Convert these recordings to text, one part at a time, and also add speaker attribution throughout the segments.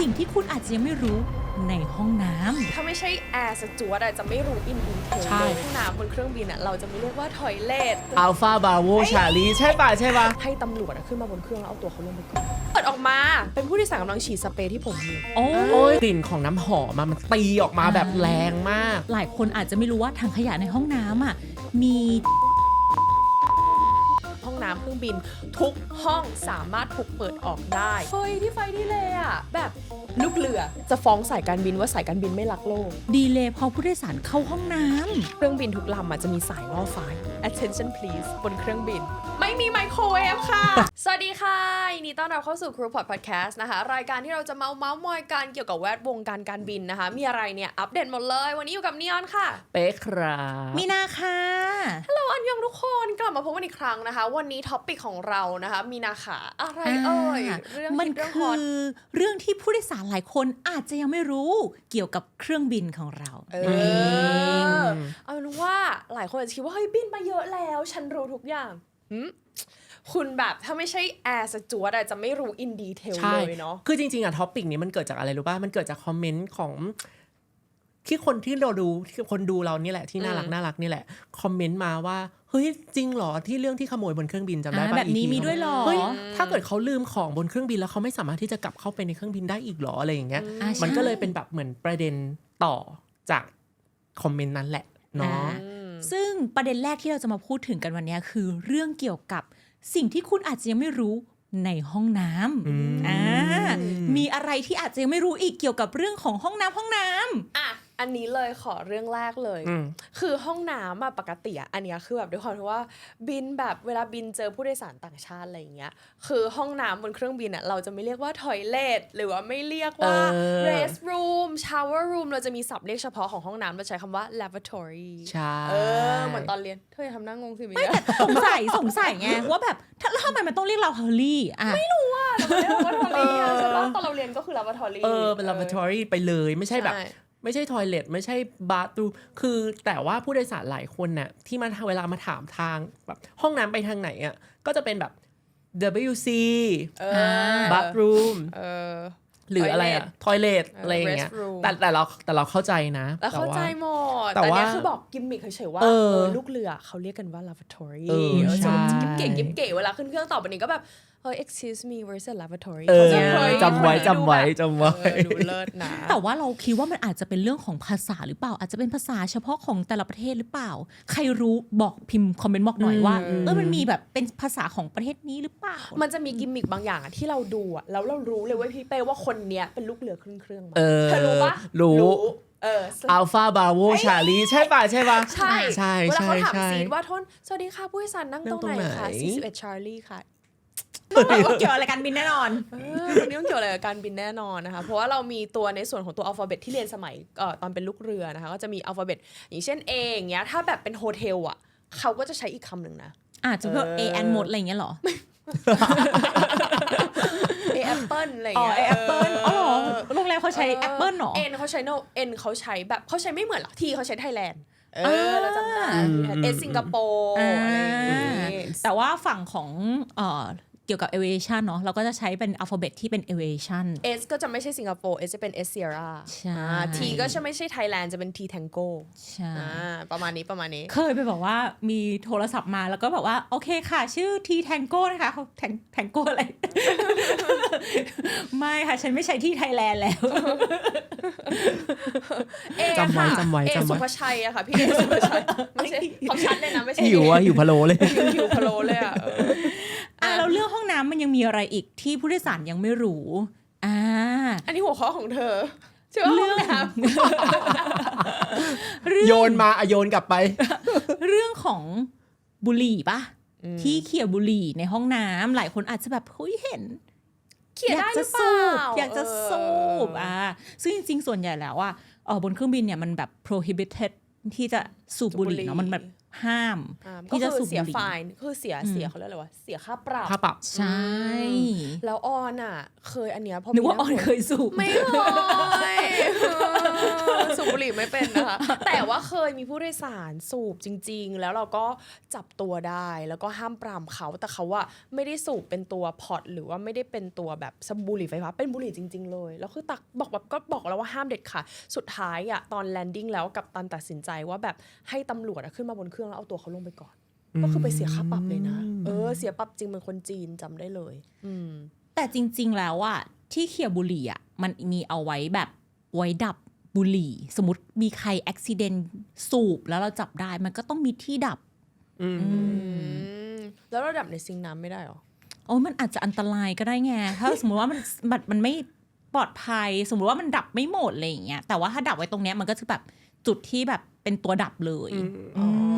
Speaker 1: สิ่งที่คุณอาจจะยังไม่รู้ในห้องน้ำ
Speaker 2: ถ้าไม่ใช่แอร์สจวตอะจะไม่รู้อินดีเทล
Speaker 3: ใช่
Speaker 2: เลยห้องน้ำบนเครื่องบินอะเราจะไม่เรียกว่าทอยเลท
Speaker 3: อัลฟาบาโวชาลีใช่ป่ะใช่ป่ะ
Speaker 2: ให้ตำรวจอะขึ้นมาบนเครื่องแล้วเอาตัวเขาลงไปก่อนเปิดออกมาเป็นผู้โดยสารกำลังฉีดสเปรย์ที่ผมมี
Speaker 1: โอ้
Speaker 3: โอ้ยกลิ่นของน้ำหอมอะมันตีออกมาแบบแรงมาก
Speaker 1: หลายคนอาจจะไม่รู้ว่าถังขยะในห้องน้ำอะมี
Speaker 2: ห้อง น้ำเครื่องบิน ทุกห้องสามารถถูกเปิดออกได้ เฮ้ย ที่ไฟที่เลยอะแบบลูกเรือจะฟ้องสายการบินว่าสายการบินไม่รักโลก
Speaker 1: ดีเลยพอผู้โดยสารเข้าห้องน้ำ
Speaker 2: เครื่องบินทุกลำอะจะมีสายล่อไฟ attention please บนเครื่องบิน ไม่มีไมโครเวฟค่ะ สวัสดีค่ะยินดีต้อนรับเข้าสู่ Crew Pod Podcast นะคะ รายการที่เราจะเมาเมาส์มอยกันเกี่ยวกับแวดวงการการบินนะคะ มีอะไรเนี่ย อัปเดตหมดเลย วันนี้อยู่กับนีออนค่ะ
Speaker 3: เป๊ะครับ
Speaker 1: มีนาค่ะ
Speaker 2: ทุกคนกลับมาพบกันอีกครั้งนะคะ วันนี้ท็อปิกของเรานะคะ มีนาขาอะไรเอ่ย
Speaker 1: อ่า
Speaker 2: เรื่อง
Speaker 1: มัน
Speaker 2: ฮิตเรื่องฮ
Speaker 1: คื
Speaker 2: อ
Speaker 1: อ
Speaker 2: ต
Speaker 1: เรื่องที่ผู้โดยสารหลายคนอาจจะยังไม่รู้เกี่ยวกับเครื่องบินของเรา
Speaker 2: เออเอาเป็นว่าหลายคนอาจจะคิดว่าเฮ้ยบินมาเยอะแล้ว ฉันรู้ทุกอย่างหึคุณแบบถ้าไม่ใช่แอร์สจวตอะจะไม่รู้อินดีเทล
Speaker 3: ใช่
Speaker 2: เลยเนาะ
Speaker 3: คือจริงๆอะท็อปิกนี้มันเกิดจากอะไรรู้ป่ะมันเกิดจากคอมเมนต์ของ ที่คนที่เราดูที่คนดูเรานี่แหละที่น่ารัก
Speaker 2: อืม
Speaker 3: น่ารักนี่แหละคอมเมนต์มาว่าเฮ้ยจริงเหรอที่เรื่องที่ขโมยบนเครื่องบินจำได้
Speaker 1: อ่า
Speaker 3: ป่ะ
Speaker 1: แบบนี้
Speaker 3: EP
Speaker 1: มีด้วยเหรอ
Speaker 3: เฮ้ยถ้าเกิดเขาลืมของบนเครื่องบินแล้วเขาไม่สามารถที่จะกลับเข้าไปในเครื่องบินได้อีกเหรออะไรอย่างเงี้ย
Speaker 1: อ่า
Speaker 3: มัน
Speaker 1: ใช่
Speaker 3: ก็เลยเป็นแบบเหมือนประเด็นต่อจากคอมเมนต์นั้นแหละเนาะ
Speaker 1: อ่าซึ่งประเด็นแรกที่เราจะมาพูดถึงกันวันนี้คือเรื่องเกี่ยวกับสิ่งที่คุณอาจจะยังไม่รู้ในห้องน้
Speaker 3: อืมำ
Speaker 1: อ่ามีอะไรที่อาจจะยังไม่รู้อีกเกี่ยวกับเรื่องของห้องน้ำห้องน้ำ
Speaker 2: อะ อันนี้เลยขอเรื่องแรกเลย
Speaker 3: อืม
Speaker 2: คือห้องน้ำอะปกติอะอันเนี้ยคือแบบด้วยความที่ว่าบินแบบเวลาบินเจอผู้โดยสารต่างชาติอะไรอย่างเงี้ย คือห้องน้ำบนเครื่องบินอะเราจะไม่เรียกว่าทอยเลทหรือว่าไม่เรียกว่า
Speaker 3: เออ
Speaker 2: rest room shower room เราจะมีศัพท์เรียกเฉพาะของห้องน้ำเราใช้คำว่า lavatory
Speaker 3: ใช่
Speaker 2: เออเหมือนตอนเรียนเธออย่าทำหน้างงสิมิยะ
Speaker 1: สงสัยสงสัยไงว่าแบบถ้าแล้วทำไมมันต้องเรียกเราเฮอร์รี่อะ
Speaker 2: เราไม่เรียก lavatory อะใช่ปะตอนเราเรียนก็คือ lavatory
Speaker 3: เออเป็น laboratory ไปเลยไม่ใช่แบบ
Speaker 2: ใช่
Speaker 3: ไม่ใช่ทอยเลทไม่ใช่บาร์ตูคือแต่ว่าผู้โดยสารหลายคนน่ะที่มาเวลามาถามทางแบบห้องน้ำไปทางไหนอะก็จะเป็นแบบ WC
Speaker 2: เอ
Speaker 1: อ่า
Speaker 2: อ
Speaker 3: bathroom
Speaker 2: เออ
Speaker 3: หรืออะไรอะทอยเลทอะไรอย่างเงี้ย
Speaker 2: restroom
Speaker 3: แต่แต่เราแต่เราเข้าใจนะ
Speaker 2: แล้วเข้าใจ
Speaker 3: ต่
Speaker 2: หมด
Speaker 3: แต่
Speaker 2: แต่
Speaker 3: ว่า
Speaker 2: เนี่ยคือบอกกิมมิคเฉยๆว่า
Speaker 3: เอ
Speaker 2: เอ
Speaker 3: อ
Speaker 2: อลูกเรือเขาเรียกกันว่า lavatory
Speaker 3: เออ
Speaker 2: เออ
Speaker 3: ใช่
Speaker 2: จะกิ๊บเก๋กิ๊บเก๋เวลาขึ้นเครื่องต่อไปนี้ก็แบบ เฮ้ย excuse me where's the lavatory
Speaker 3: เออ
Speaker 2: ขาจะเฮ้ย
Speaker 3: จำไว้
Speaker 2: ดู
Speaker 3: จำไว้
Speaker 2: แบบ
Speaker 3: จำไว้
Speaker 2: เออดูเลิศนะ
Speaker 1: แต่ว่าเราคิดว่ามันอาจจะเป็นเรื่องของภาษาหรือเปล่า อาจจะเป็นภาษาเฉพาะของแต่ละประเทศหรือเปล่า ใครรู้บอกพิมพ์คอมเมนต์บอกหน่อยว่า
Speaker 3: อืม
Speaker 1: เออมันมีแบบเป็นภาษาของประเทศนี้หรือเปล่า
Speaker 2: มันจะมีกิมมิคบางอย่างอะที่เราดูอะแล้วเรารู้เลยเว่าพี่เป้ว่าคนเนี้ยเป็นลูกเรือขึ้นเครื่องมา
Speaker 3: เออ
Speaker 2: เธอรู้ปะ
Speaker 3: รู้
Speaker 2: เออ
Speaker 3: อัลฟาบาโวชาลีใช่ป่ะใช่ป่ะ
Speaker 2: ใช่
Speaker 3: ใช่
Speaker 2: เวลา
Speaker 3: ใช่
Speaker 2: เขาถาม
Speaker 3: ใช่
Speaker 2: ซีดว่าทนสวัสดีค่ะผู้โดยสารนั่ง
Speaker 3: นั่
Speaker 2: ตรงง
Speaker 3: ตรง
Speaker 2: ไหน
Speaker 3: ไหน
Speaker 2: คะ41 Charlie ค่ะ
Speaker 1: เกี่ยวอะไรกันบินแน่นอน
Speaker 2: เออวันนี้ต้องเกี่ยวอะไรกับการบินแน่นอนนะคะ เพราะว่าเรามีตัวในส่วนของตัวอัลฟาเบตที่เรียนสมัยเอ่อตอนเป็นลูกเรือนะคะ ก็จะมีอัลฟาเบตอย่างเช่น A อย่างเงี้ย ถ้าแบบเป็นโฮเทลอะ เขาก็จะใช้อีกคำหนึ่งนะ
Speaker 1: อาจจะเพื่อ
Speaker 2: เออ
Speaker 1: A and หมดอะไรอย่างเงี้ยเหรอ
Speaker 2: A Apple อะไร
Speaker 1: อ๋อ
Speaker 2: เงี้ย
Speaker 1: แอปเปิลอ๋อเหรอโรงแรมเขาใช้แอปเปิลเหรอ
Speaker 2: เอ็นเขาใช้โนเอ็นเขาใช้แบบเขาใช้ไม่เหมือนหรอกที่เขาใช้ไทยแลนด์ เอ
Speaker 1: อ่
Speaker 2: อาเราจำได้
Speaker 3: อืม
Speaker 2: เอสิงคโปร์อะไรอย่างงี้
Speaker 1: แต่ว่าฝั่งของเอ่อเกี่ยวกับ aviation เนาะเราก็จะใช้เป็นอัลฟาเบตที่เป็น aviation
Speaker 2: เอสก็จะไม่ใช่สิงคโปร์เอสจะเป็นเอสเซียร่า
Speaker 1: ใช่
Speaker 2: ทีก็จะไม่ใช่ไทยแลนด์จะเป็นทีแทงโก
Speaker 1: ใช่
Speaker 2: อ่าประมาณนี้ประมาณนี้
Speaker 1: เคยไปบอกว่ามีโทรศัพท์มาแล้วก็บอกว่า โอเคค่ะ ชื่อทีแทงโก้นะคะเขาแทงแทงโก้อะไร ไม่ค่ะ ฉันไม่ใช่ที่ไทยแลนด์แล้ว
Speaker 2: เอ
Speaker 3: จำไว้
Speaker 2: ค่ะ
Speaker 3: จำไว้
Speaker 2: เอ
Speaker 3: จำไว้
Speaker 2: สุภาชัยอะค่ะพี่เอสุภาชัยไม่ใช่ของฉันเลยนะไม่ใช่
Speaker 3: หิวอะหิวพะโล้เลย
Speaker 2: หิวหิวพะโล้เลยอะเออ
Speaker 1: อะแล้วเรื่องห้องน้ำมันยังมีอะไรอีกที่ผู้โดยสารยังไม่รู้อ่า
Speaker 2: อันนี้หัวข้อของเธอใช่ไหม
Speaker 1: เรื่อง
Speaker 2: ห้น้
Speaker 3: โยนมาอะโยนกลับไป
Speaker 1: เรื่องของบุหรี่ปะที่เขี่ยบุหรี่ในห้องน้ำหลายคนอาจจะแบบเฮ้ยเห็นำ
Speaker 2: เขียน
Speaker 1: อยา
Speaker 2: ได้
Speaker 1: ก
Speaker 2: ห
Speaker 1: จะ
Speaker 2: รือเป
Speaker 1: สู
Speaker 2: ล่า
Speaker 1: บอยากจะสูบอ่าซึ่งจริงๆ ส่วนใหญ่แล้วอะเออบนเครื่องบินเนี่ยมันแบบ prohibited ที่จะสูบบุหรี่เนาะมันแบบ ห้าม
Speaker 2: อ่าก็
Speaker 1: ที่จะ
Speaker 2: คื
Speaker 1: สู
Speaker 2: อบเสีย
Speaker 1: บุหรี่
Speaker 2: ไฟน์คือเสียเสียเขาเรียกอะไรวะเสียค่าปรับ
Speaker 3: ค่าปรับ
Speaker 1: ใช่
Speaker 2: แล้วออนอะ เคยอันเนี้ยพอ
Speaker 1: นึกว่า
Speaker 2: มี
Speaker 1: ออนเคยสูบ
Speaker 2: ไม่เคยสูบบุหรี่ไม่เป็นนะคะแต่ว่าเคยมีผู้โดยสารสูบจริง ๆ แล้วเราก็จับตัวได้แล้วก็ห้ามปรามเขาแต่เขาว่าไม่ได้สูบเป็นตัวพอตหรือว่าไม่ได้เป็นตัวแบบสบุหรี่ไฟฟ้าเป็นบุหรี่จริง ๆ เลยแล้วคือตักบอกแบบก็บอกแล้วว่าห้ามเด็ดขาดสุดท้ายอะตอนแลนดิ้งแล้วกับตันตัดสินใจว่าแบบให้ตำรวจอะขึ้นมาบนเครื่องแล้วเอาตัวเขาลงไปก่อน ก็คือไปเสียค่าปรับเลยนะ เออ เสียปรับจริงเป็นคนจีนจำได้เลย อืม
Speaker 1: แต่จริง ๆ แล้วอะที่เขี่ยบุหรี่อะมันมีเอาไว้แบบไว้ดับบุหรี่ สมมติมีใครอุบิเหตุสูบแล้วเราจับได้มันก็ต้องมีที่ดับ
Speaker 3: อืม
Speaker 2: อืมแล้วระดับในซิงค์น้ำไม่ได้หรอ
Speaker 1: โอ้ยมันอาจจะอันตรายก็ได้ไงถ้าสมมติว่ามันมันมันไม่ปลอดภัย สมมติว่ามันดับไม่หมดอะไรอย่างเงี้ยแต่ว่าถ้าดับไว้ตรงเนี้ยมันก็จะแบบจุดที่แบบเป็นตัวดับเลย
Speaker 3: อืม
Speaker 1: อืม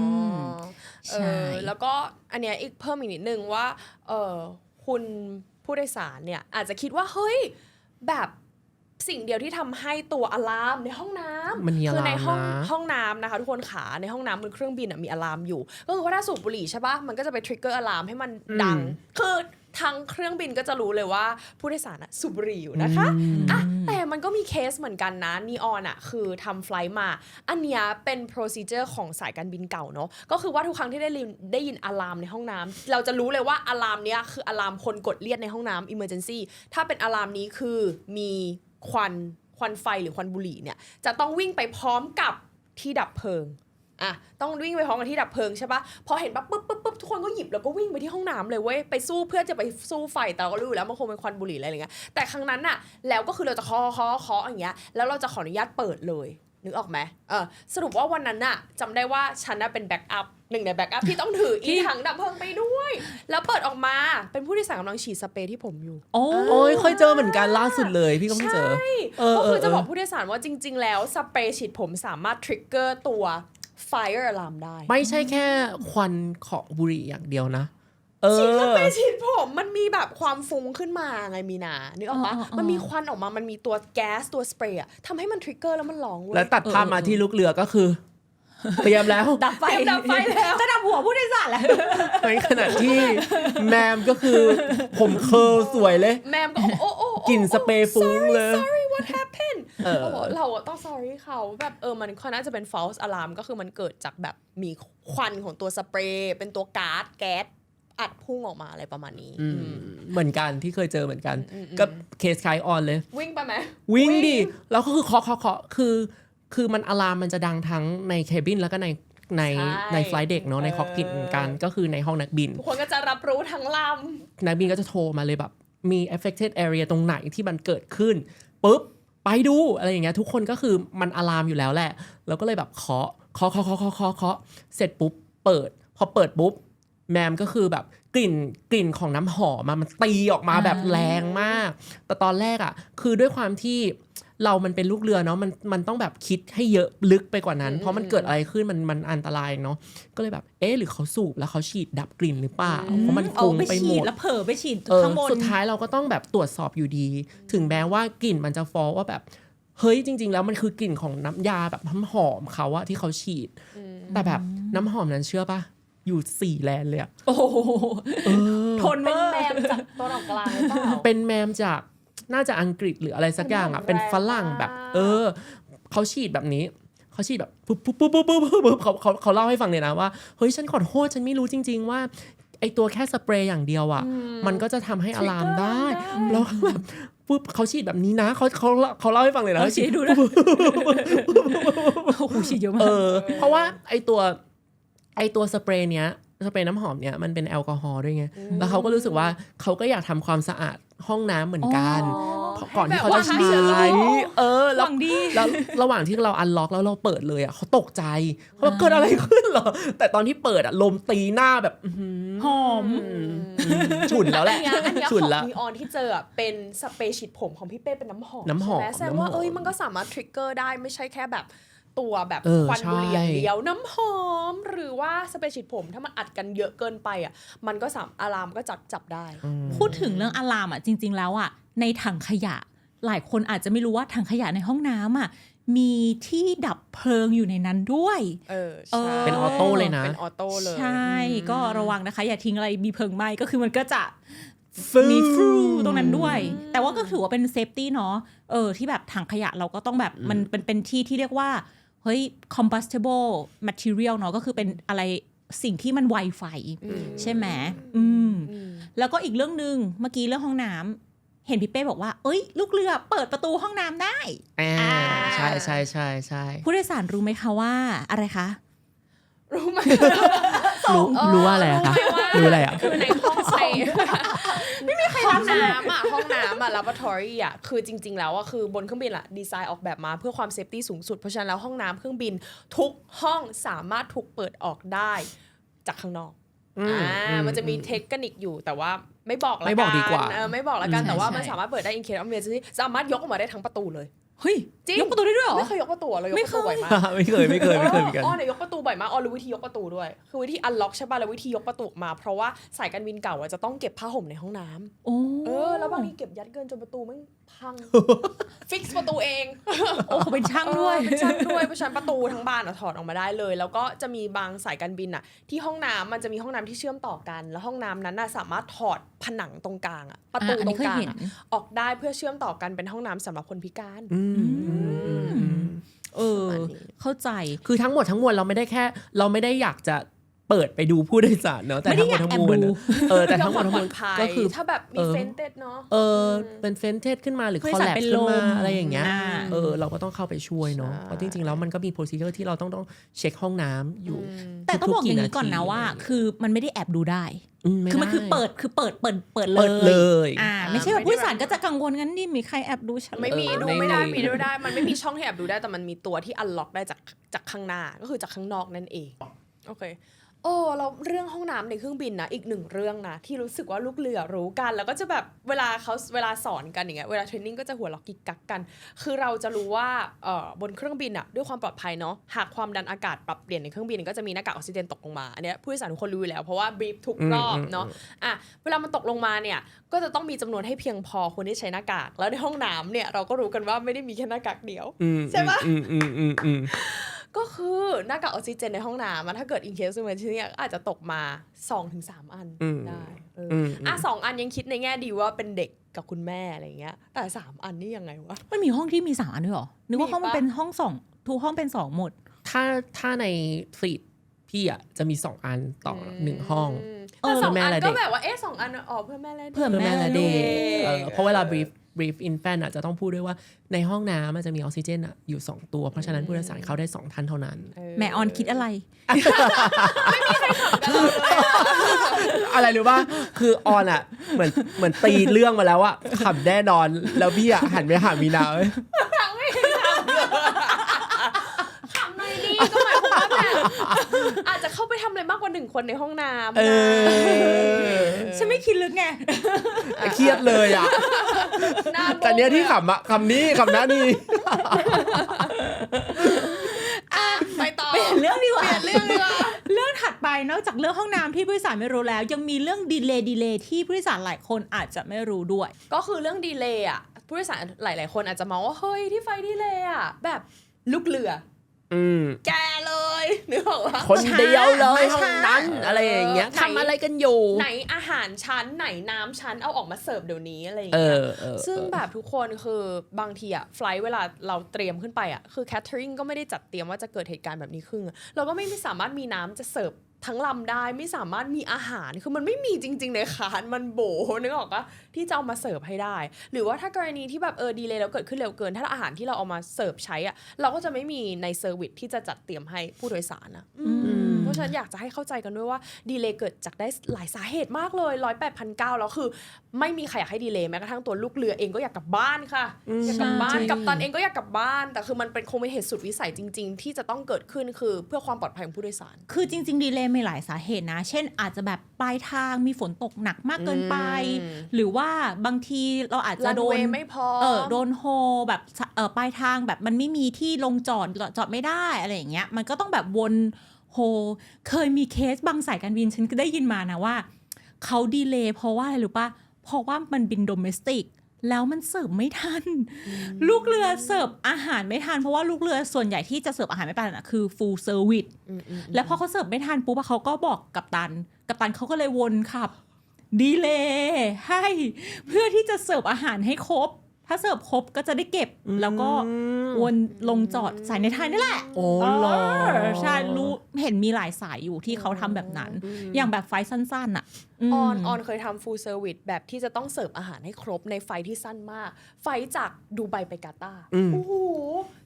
Speaker 2: เอ
Speaker 1: ใช่
Speaker 2: อแล้วก็อันเนี้ยอีกเพิ่มอีกนิดนึงว่าเออคุณผู้โดยสารเนี่ยอาจจะคิดว่าเฮ้ยแบบสิ่งเดียวที่ทำให้ตัวอะลามในห้องน้ำ
Speaker 3: มันมี
Speaker 2: คือในห้อง
Speaker 3: อะลามนะ
Speaker 2: ห้องน้ำนะคะ ทุกคนขาในห้องน้ำบนเครื่องบินอะมีอะลามอยู่ ก็คือว่าถ้าสูบบุหรี่ใช่ปะมันก็จะไปทริกเกอร์อะลามให้มันดัง คือ ทางเครื่องบินก็จะรู้เลยว่าผู้โดยสารอะสูบบุหรี่อยู่นะคะอะแต่มันก็มีเคสเหมือนกันนะนีออนอะคือทำไฟลท์มา อันเนี้ยเป็น procedure ของสายการบินเก่าเนาะก็คือว่าทุกครั้งที่ได้ยินได้ยินอะลามในห้องน้ำเราจะรู้เลยว่าอะลามเนี้ยคืออะลามคนกดเลียดในห้องน้ำ emergency ถ้าเป็นอะลามนี้คือมีควันควันไฟหรือควันบุหรี่เนี่ยจะต้องวิ่งไปพร้อมกับที่ดับเพลิง อะต้องวิ่งไปพร้อมกับที่ดับเพลิงใช่ปะพอเห็นปั๊บปุ๊บปุ๊บปุ๊บทุกคนก็หยิบแล้วก็วิ่งไปที่ห้องน้ำเลยเว้ยไปสู้เพื่อจะไปสู้ไฟแต่เราก็รู้อยู่แล้วมันคงเป็นควันบุหรี่อะไรอย่างเงี้ยแต่ครั้งนั้นน่ะแล้วก็คือเราจะเคาะเคาะเคาะอย่างเงี้ยแล้วเราจะขออนุญาตเปิดเลยนึกออกไหมเออสรุปว่าวันนั้นน่ะจำได้ว่าฉันน่ะเป็นแบ็กอัพหนึ่งในแบ็กอัพที่ต้องถืออีถังดับเพลิงไปด้วย แล้วเปิดออกมาเป็นผู้โดยสารกำลังฉีดสเปรย์ที่ผมอยู่
Speaker 1: โอ้
Speaker 3: โอ้ยเคยเจอเหมือนกันล่าสุดเลยพี่ก็เพิ่งเจอเออ
Speaker 2: ก็คือ
Speaker 3: เออ
Speaker 2: จะบอก
Speaker 3: เออ
Speaker 2: ผู้โดยสารว่าจริง ๆ แล้วสเปรย์ฉีดผมสามารถทริกเกอร์ตัว fire alarm ได้
Speaker 3: ไม่ใช่แค่ควันของบุหรี่อย่างเดียวนะเอ
Speaker 2: ฉีดส
Speaker 3: อ
Speaker 2: เปรย์ฉีดผมมันมีแบบความฟุ้งขึ้นมาไงมีนานึกออกปะ
Speaker 1: อ๋ออ๋ออ๋อ
Speaker 2: มันมีควันออกมามันมีตัวแก๊สตัวสเปรย์อะทำให้มันทริกเกอร์แล้วมันร้องเว้ย
Speaker 3: แล้วตัดภาพมาที่ลูกเรือก็คือ เตรียมแล้ว
Speaker 1: ดับไฟ
Speaker 2: เตรียมดับไฟแล้ว
Speaker 1: จะดับหัวผู้โดยสารแล้ว
Speaker 3: ในขณะที่แมมก็คือ ผมเคิร์ลสวยเลย
Speaker 2: แมมก็โอ้โอ้โอ้
Speaker 3: กลิ่นสเปรย์ฟุ้งเลย
Speaker 2: sorry sorry what happened
Speaker 3: เออ
Speaker 2: โอ้โหเราอะต้อง sorry เขาแบบเออมันค่อนน่าจะเป็น false alarm ก็คือมันเกิดจากแบบมีควันของตัวสเปรย์เป็นตัวก๊าซแก๊สอัดพุ่งออกมาอะไรประมาณนี้
Speaker 3: อืม
Speaker 2: อืม
Speaker 3: เหมือนกันที่เคยเจอเหมือนกัน
Speaker 2: อืมอืม
Speaker 3: ก็เคสคล้ายออนเลย
Speaker 2: วิ่งไปไหม
Speaker 3: วิ่งดิ แล้วก็คือเคาะเคาะเคาะคือ คือมันอะลามมันจะดังทั้งในเคบินแล้วก็ในใน
Speaker 2: ใช่
Speaker 3: ในไฟล์เด็กเนาะใน
Speaker 2: เออ
Speaker 3: คอกพิทเหมือนกันก็คือในห้องนักบิน
Speaker 2: ทุกคนก็จะรับรู้ทั้งล
Speaker 3: นักบินก็จะโทรมาเลยแบบมี affected area ตรงไหนที่มันเกิดขึ้นปุ๊บไปดูอะไรอย่างเงี้ยทุกคนก็คือมันอะลามอยู่แล้วแหละ แล้วก็เลยแบบเคาะเคาะเคาะเคาะเคาะเคาะเคาะเสร็จปุ๊บเปิด พอเปิดปุ๊บแมมก็คือแบบกลิ่นกลิ่นของน้ำหอมอะมันตีออกมาแบบแรงมาก แต่ตอนแรกอะคือด้วยความที่เรามันเป็นลูกเรือเนาะมันมันต้องแบบคิดให้เยอะลึกไปกว่านั้น เพราะมันเกิดอะไรขึ้นมันมันอันตรายเนาะก็เลยแบบเอ๊ะหรือเขาสูบแล้วเขาฉีดดับกลิ่นหรือเปล่าเพราะมัน
Speaker 1: เอา
Speaker 3: ฟุ้ง
Speaker 1: ไป
Speaker 3: ไปห
Speaker 1: ฉี
Speaker 3: ม
Speaker 1: ด
Speaker 3: ด
Speaker 1: แล้วเผลอไปฉีด
Speaker 3: เออ
Speaker 1: ข้างบน
Speaker 3: สุดท้ายเราก็ต้องแบบตรวจสอบอยู่ดี ถึงแม้ว่ากลิ่นมันจะฟอลว่าแบบเฮ้ยจริง ๆ แล้วมันคือกลิ่นของน้ำยาแบบน้ำหอมเขาอะที่เขาฉีด แต่แบบน้ำหอมนั้นเชื่อปะอยู่สี่แลนด์เลยอะ
Speaker 1: โอ้โห
Speaker 3: เออ
Speaker 1: ทนำเว
Speaker 2: เป็น
Speaker 1: อร์
Speaker 2: แมมจากตัวออกกลางหรือเปล่า
Speaker 3: เป็นแมมจาก น่าจะอังกฤษหรืออะไรสักอย่างอะ
Speaker 2: น้ำหอม
Speaker 3: เป็นฝรั่งแบบ
Speaker 2: แรงมาก
Speaker 3: เออเขาฉีดแบบนี้เขาฉีดแบบปุ๊บปุ๊บปุ๊บปุ๊บปุ๊บปุ๊บเขาเขาเขาเล่าให้ฟังเลยนะว่าเฮ้ยฉันขอโทษฉันไม่รู้จริง ๆ ว่าไอตัวแค่สเปรย์อย่างเดียวอะมันก็จะทำให้อะลามได้ แล้วแบบปุ๊บเขาฉีดแบบนี้นะเขาเขาเขาเล่าให้ฟังเลยนะ
Speaker 1: เอาฉีดให้ดูนะโอ้โหฉีดเยอะมา
Speaker 3: เอกอเพราะว่าไอตัวไอตัวสเปรย์เนี้ยสเปรย์น้ำหอมเนี้ยมันเป็นแอลกอฮอล์ด้วยไง แล้วเขาก็รู้สึกว่าเขาก็อยากทำความสะอาด ห้องน้ำเหมือนกัน
Speaker 2: อ๋อ
Speaker 3: เพราะก่อนที่เขา
Speaker 2: ให้
Speaker 3: จะ
Speaker 2: แบบ
Speaker 3: ใช้
Speaker 2: ว่าให้เชื้อโรค
Speaker 3: เออ
Speaker 1: ห
Speaker 3: แล้ว
Speaker 1: วังดี
Speaker 3: แล้วระหว่างที่เราอันล็อกแล้วเราเปิดเลยอะเขาตกใจเขาบอกเกิดอะไรขึ้นเหรอ แต่ตอนที่เปิดอะลมตีหน้าแบบอื้อหือ
Speaker 1: หอม
Speaker 3: ฉุนแล้วแหละ
Speaker 2: อันเนี้ยอันเนี้ยข
Speaker 3: ฉุน
Speaker 2: อง
Speaker 3: แล้ว
Speaker 2: นีออนที่เจออะเป็นสเปรย์ฉีดผมของพี่เป้เป็นน้ำหอม
Speaker 3: น้ำหอม
Speaker 2: ใช่ไแสดงว่า
Speaker 3: น้ำหอม
Speaker 2: เอ้ยมันก็สามารถทริกเกอร์ได้ไม่ใช่แค่แบบ ตัวแบบ
Speaker 3: เออ
Speaker 2: ควันบุหรี่อย่าง
Speaker 3: ใช่
Speaker 2: เดียวน้ำหอม หรือว่าสเปรย์ฉีดผมถ้ามันอัดกันเยอะเกินไปอะมันก็สามอะลามก็จับจับได้
Speaker 1: พูดถึงเรื่องอะลามอะจริง ๆ แล้วอะในถังขยะ หลายคนอาจจะไม่รู้ว่าถังขยะในห้องน้ำอะมีที่ดับเพลิงอยู่ในนั้นด้วย
Speaker 2: เออ
Speaker 1: เอ
Speaker 2: ใช่
Speaker 1: อ
Speaker 3: เป็นออโต้เลยนะ
Speaker 2: เป็นออโต้เลย
Speaker 1: ใช่ ก็ระวังนะคะ อย่าทิ้งอะไรมีเพลิงไหม้ก็คือมันก็จะมีฟรูตรงนั้นด้วย แต่ว่าก็ถือว่าเป็นเซฟตี้เนาะเออที่แบบถังขยะเราก็ต้องแบบมันเป็นเป็นที่ที่เรียกว่า เฮ้ย combustible material เนาะก็คือเป็นอะไรสิ่งที่มันไวไฟ ใช่ไหมอืม แล้วก็อีกเรื่องหนึ่งเมื่อกี้เรื่องห้องน้ำเห็นพี่เป้บอกว่า เอ้ย ลูกเรือเปิดประตูห้องน้ำได้
Speaker 3: อ่า
Speaker 1: อ่า
Speaker 3: ใช่ใช่ใช่ใช่
Speaker 1: ผู้โดยสารรู้ไหมคะว่าอะไรคะ
Speaker 2: รู้ไหม
Speaker 3: รู้รู้ว่าอะไรอะคะรู้อะไรอะ
Speaker 2: คือในห้องในไม่มีใครห้องน้ำอะห้องน้ำอะ laboratory อะคือจริง ๆ แล้วอะคือบนเครื่องบินอะดีไซน์ออกแบบมาเพื่อความเซฟตี้สูงสุด เพราะฉะนั้นแล้วห้องน้ำเครื่องบินทุกห้องสามารถถูกเปิดออกได้จากข้างนอก
Speaker 3: อืม
Speaker 2: อ่า
Speaker 3: อื
Speaker 2: มันจะมีเทคนิคอยู่แต่ว่าไม่บอกละ
Speaker 3: ไม่บอกดีกว่า
Speaker 2: เออไม่บอกละกัน
Speaker 1: อืม
Speaker 2: แต่ว่า
Speaker 1: ใช่
Speaker 2: มันสามารถเปิดได้ in case of emergency สามารถยกออกมาได้ทั้งประตูเลย
Speaker 1: เฮ้ย
Speaker 2: จริง
Speaker 1: ยกประตูได้ด้วยเหรอ
Speaker 2: ไม่เคยยกประตูอะเรายก
Speaker 1: ไม่
Speaker 2: ประตู
Speaker 1: เคย
Speaker 2: บ่อยมาก
Speaker 3: ไม่เคยไม่เคยไม่เคยเหมือนกัน
Speaker 2: อ๋อเนี่ยยกประตูบ่อยมากอ๋อรู้วิธียกประตูด้วย คือวิธีอันล็อกใช่ป่ะแล้ววิธียกประตูออกมา เพราะว่าสายการบินเก่าอะจะต้องเก็บผ้าห่มในห้องน้ำ
Speaker 1: โอ้
Speaker 2: เออแล้วบางทีเก็บยัดเกินจนประตูมัน พัง ฟิกซ์ประตูเอง
Speaker 1: โอ้เขาเป็นช่างด้วย
Speaker 2: เออเป็นช่างด้วยเพราะฉะนั้นประตูทั้งบานอะถอดออกมาได้เลย แล้วก็จะมีบางสายการบินอะที่ห้องน้ำมันจะมีห้องน้ำที่เชื่อมต่อกัน แล้วห้องน้ำนั้นน่ะสามารถถอดผนังตรงกลางอะประตู
Speaker 1: อะอัน
Speaker 2: ต
Speaker 1: นี้
Speaker 2: รงกลาง
Speaker 1: เคยเห็น
Speaker 2: อะออกได้เพื่อเชื่อมต่อกันเป็นห้องน้ำสำหรับคนพิการ
Speaker 3: อืมอืมอืมอืม
Speaker 1: เออ
Speaker 2: ประมาณนี้
Speaker 1: เข้าใจ
Speaker 3: คือทั้งหมดทั้งมวลเราไม่ได้แค่ เราไม่ได้อยากจะ เปิดไปดูผู้โดยสารเนาะแต่
Speaker 1: ไม่ได้
Speaker 3: ทั้งหมด
Speaker 1: อยาก
Speaker 3: ทั้งมวล
Speaker 1: แอบดู
Speaker 3: อะเออแต่ทั้งหมด
Speaker 2: เพื่อ
Speaker 3: ทั้ง
Speaker 2: ค
Speaker 3: ม
Speaker 2: วาม
Speaker 3: ว
Speaker 2: ป
Speaker 3: ล
Speaker 2: ลอดภัย
Speaker 3: ก็คือ
Speaker 2: ถ้าแบบมี
Speaker 3: เออ
Speaker 2: เฟนเต็ดเนาะ
Speaker 3: เออเป็นเฟนเทสขึ้นมาหรือ
Speaker 1: ผู้
Speaker 3: ค
Speaker 1: โด
Speaker 3: อยล
Speaker 1: สาร
Speaker 3: แลบ
Speaker 1: เป็น
Speaker 3: ขึ้นมา
Speaker 1: ลม
Speaker 3: อะไรอย่างเงี้ย
Speaker 1: อ่า
Speaker 3: เออเราก็ต้องเข้าไปช่วยเนาะ
Speaker 2: ใช่
Speaker 3: เพราะจริงๆแล้วมันก็มีโปรซีเจอร์ที่เราต้องต้องเช็คห้องน้ำอยู่
Speaker 1: แต่ต้องบอกอย่างนี้ก่อนนะ
Speaker 3: ทุกๆ
Speaker 1: ว่า
Speaker 3: นาที
Speaker 1: คือมันไม่ได้แอบดูได้
Speaker 3: ไคื
Speaker 1: อมันคือเปิดคือเปิดเปิดเปิดเล
Speaker 3: เปิ
Speaker 1: ย
Speaker 3: ดเลย
Speaker 1: อ่าไม่ใช่แบบผู้โดยสารก็จะกังวลงั้นนี่มีใครแอบดูฉัน
Speaker 2: ไม่มี
Speaker 3: เออ
Speaker 2: ดู
Speaker 3: ไม่
Speaker 2: ไม่ได้
Speaker 3: มี
Speaker 2: มีดูได้ มันไม่มีช่องให้แอบดูได้แต่มันมีตัวที่อันล็อกได้จากจากข้างหน้าก็คือจากข้างนอกนั่นเองโอเค โอ้เราเรื่องห้องน้ำในเครื่องบินนะอีกหนึ่งเรื่องนะที่รู้สึกว่าลูกเรือรู้กัน แล้วก็จะแบบเวลาเขาเวลาสอนกันอย่างเงี้ยเวลาเทรนนิ่งก็จะหัวล็อกกิกกักกัน คือเราจะรู้ว่าเอ่อบนเครื่องบินอะด้วยความปลอดภัยเนาะหากความดันอากาศปรับเปลี่ยนในเครื่องบินก็จะมีหน้ากากออกซิเจนตกลงมาอันเนี้ยผู้โดยสารทุกคนรู้อยู่แล้วเพราะว่าบรีฟทุกรอบเนาะอะเวลามันตกลงมาเนี่ยก็จะต้องมีจำนวนให้เพียงพอคนที่ใช้หน้ากาก แล้วในห้องน้ำเนี่ยเราก็รู้กันว่าไม่ได้มีแค่หน้ากากเดียว
Speaker 3: อืม
Speaker 2: ใช่ปะ
Speaker 3: อืมอืมอืมอืม
Speaker 2: ก็คือหน้ากากออกซิเจนในห้องน้ำอะถ้าเกิดอินเคสเมนที่เนี่ยอาจจะตกมา 2-3 อัน
Speaker 3: อืม
Speaker 2: ได้เออ
Speaker 3: อื
Speaker 2: อ
Speaker 3: ม
Speaker 2: อะสองอันยังคิดในแง่ดีว่าเป็นเด็กกับคุณแม่อะไรอย่างเงี้ย แต่ 3 อันนี่ยังไงวะ
Speaker 1: มันมีห้องที่มีสามอันด้วยเหรอ นึกว่า
Speaker 2: มี
Speaker 1: ห้องมัน
Speaker 2: ปะ
Speaker 1: เป็นห้องสองทุกห้องเป็นสองหมด
Speaker 3: ถ้าถ้าในฟลีดพี่อะจะมีสองอันต่ออหนึ่งห้อง
Speaker 2: ม
Speaker 1: เออ
Speaker 2: แต่สอง
Speaker 3: เพื่อแม่
Speaker 2: อัน
Speaker 3: และเด็
Speaker 2: ก็
Speaker 3: ก
Speaker 2: แบบว่าเอ๊ะสองอันอ๋อเพื่อแม่และเด็ก
Speaker 1: เพื่อ
Speaker 3: เพื่อแม่และเด็ก
Speaker 2: เอ
Speaker 3: เอ
Speaker 2: อ
Speaker 3: อเพราะเวลา brief brief infant อะจะต้องพูดด้วยว่าในห้องน้ำมันจะมีออกซิเจนอะอยู่ 2 ตัว เพราะฉะนั้นผู้โดยสารเข้าได้ 2 ท่านเท่านั้น
Speaker 1: แม่ออนคิดอะไร
Speaker 3: อะไรรู้ป่ะคือออนอะ เหมือนเหมือนตีเรื่องมาแล้วอะขำแน่นอนแล้วพี่อะหันไปหามีนาเอ้ย
Speaker 2: ขำหน่อยดิก็หมายความว่าแบบอาจจะ เข้าไปทำอะไรมากกว่าหนึ่งคนในห้องน้ำ
Speaker 3: เอ
Speaker 2: นะ
Speaker 3: อ
Speaker 1: ฉันไม่คิดลึกไง
Speaker 3: เครียดเลยอะ
Speaker 2: หน้าโบ
Speaker 3: แต่เนี้ยที่ขำอะคำนี้คำนั้นนี่
Speaker 2: ไปต่อ
Speaker 1: เปลี่ยนเรื่องดีกว่า
Speaker 2: เปลี่ยนเรื่องดีกว่า
Speaker 1: เรื่องถัดไปนอกจากเรื่องห้องน้ำที่ผู้โดยสารไม่รู้แล้ว ยังมีเรื่องดีเลย์ดีเลย์ที่ผู้โดยสารหลายคนอาจจะไม่รู้ด้วย
Speaker 2: ก็คือเรื่องดีเลย์อะผู้โดยสารหลาย ๆ คนอาจจะมองว่า เฮ้ย ที่ไฟดีเลย์อะ แบบลูกเรือ
Speaker 3: อืม
Speaker 2: แกเลยนึกออกว่า
Speaker 3: คนเดียวเลย
Speaker 1: ช้า
Speaker 3: ห้องนั้นอะไรอย่างเงี้ย
Speaker 2: ไหน
Speaker 3: ทำอะไรกันอยู่
Speaker 2: ไหนอาหารชั้นไหนน้ำชั้นเอาออกมาเสิร์ฟเดี๋ยวนี้อะไรอย่าง
Speaker 3: เอ
Speaker 2: เงี้ย
Speaker 3: อเออ
Speaker 2: ซึ่งแบบทุกคนคือบางทีอะไฟล์เวลาเราเตรียมขึ้นไปอะคือแคทเทอริงก็ไม่ได้จัดเตรียมว่าจะเกิดเหตุการณ์แบบนี้ขึ้นอะเราก็ไม่สามารถมีน้ำจะเสิร์ฟทั้งลำได้ไม่สามารถมีอาหารคือมันไม่มีจริง ๆ ในคานมันโบนึกออกปะ ที่จะเอามาเสิร์ฟให้ได้ หรือว่าถ้ากรณีที่แบบเออดีเลยแล้วเกิดขึ้นเร็วเกิน ถ้าอาหารที่เราเอามาเสิร์ฟใช้อะเราก็จะไม่มีในเซอร์วิสที่จะจัดเตรียมให้ผู้โดยสารอะอืมเพราะฉะนั้นอยากจะให้เข้าใจกันด้วยว่าดีเลย์เกิดจากได้หลายสาเหตุมากเลยร้อยแปดพันเก้าแล้วคือ ไม่มีใครอยากให้ดีเลย์แม้กระทั่งตัวลูกเรือเองก็อยากกลับบ้านค่ะอยากกลับบ้าน
Speaker 1: ใช่
Speaker 2: กับตันเองก็อยากกลับบ้าน แต่คือมันเป็นคงเป็นเหตุสุดวิสัยจริง ๆ ที่จะต้องเกิดขึ้นคือเพื่อความปลอดภัยของผู้โดยสาร
Speaker 1: คือจริง ๆ ดีเลย์มีหลายสาเหตุนะ เช่นอาจจะแบบปลายทางมีฝนตกหนักมากเกินไป
Speaker 2: อืม
Speaker 1: หรือว่าบางทีเราอาจจะ
Speaker 2: รัน
Speaker 1: โด
Speaker 2: เวนย์ไม่พอ
Speaker 1: เออโดนโฮแบบเออปลายทางแบบมันไม่มีที่ลงจอดจอดไม่ได้อะไรอย่างเงี้ย มันก็ต้องแบบวนโฮเคยมีเคสบางสายการบินฉันก็ได้ยินมานะว่าเขาดีเลย์เพราะว่าอะไรรู้ปะเพราะว่ามันบินโดเมสติกแล้วมันเสิร์ฟไม่ทัน ลูกเรือเสิร์ฟอาหารไม่ทัน เพราะว่าลูกเรือส่วนใหญ่ที่จะเสิร์ฟอาหารไม่ทันอะคือ full service แล้วพอเขาเสิร์ฟไม่ทันปุ๊บอะเขาก็บอกกับตัน กับตันเขาก็เลยวนขับ ดีเลยให้เพื่อที่จะเสิร์ฟอาหารให้ครบ ถ้าเสิร์ฟครบก็จะได้เก็บ แล้วก็วนลงจอดสายในไทยนี่แหละ
Speaker 3: โอ้เหรอ
Speaker 1: เออใช่รู้เห็นมีหลายสายอยู่ที่เขาทำแบบนั้น อย่างแบบไฟล์สั้นๆอะม
Speaker 2: ออนออนเคยทำ full service แบบที่จะต้องเสิร์ฟอาหารให้ครบในไฟที่สั้นมาก ไฟจากดูไบไปกาตาร์
Speaker 3: อืม
Speaker 2: โอ้โห